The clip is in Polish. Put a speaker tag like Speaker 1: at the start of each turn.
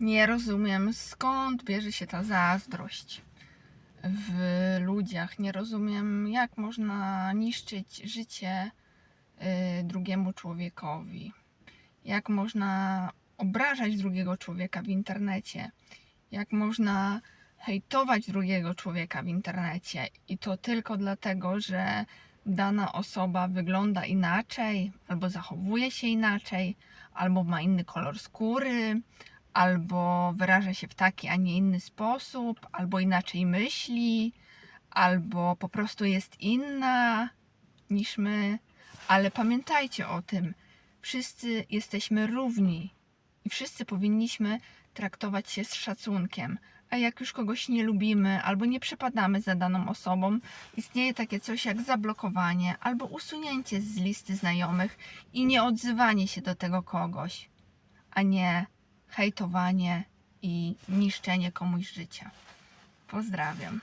Speaker 1: Nie rozumiem skąd bierze się ta zazdrość w ludziach. Nie rozumiem, jak można niszczyć życie y, drugiemu człowiekowi. Jak można obrażać drugiego człowieka w internecie. Jak można hejtować drugiego człowieka w internecie. I to tylko dlatego, że dana osoba wygląda inaczej, albo zachowuje się inaczej, albo ma inny kolor skóry, albo wyraża się w taki, a nie inny sposób, albo inaczej myśli, albo po prostu jest inna niż my. Ale pamiętajcie o tym, wszyscy jesteśmy równi i wszyscy powinniśmy traktować się z szacunkiem. A jak już kogoś nie lubimy albo nie przepadamy za daną osobą, istnieje takie coś jak zablokowanie albo usunięcie z listy znajomych i nieodzywanie się do tego kogoś, a nie hejtowanie i niszczenie komuś życia. Pozdrawiam.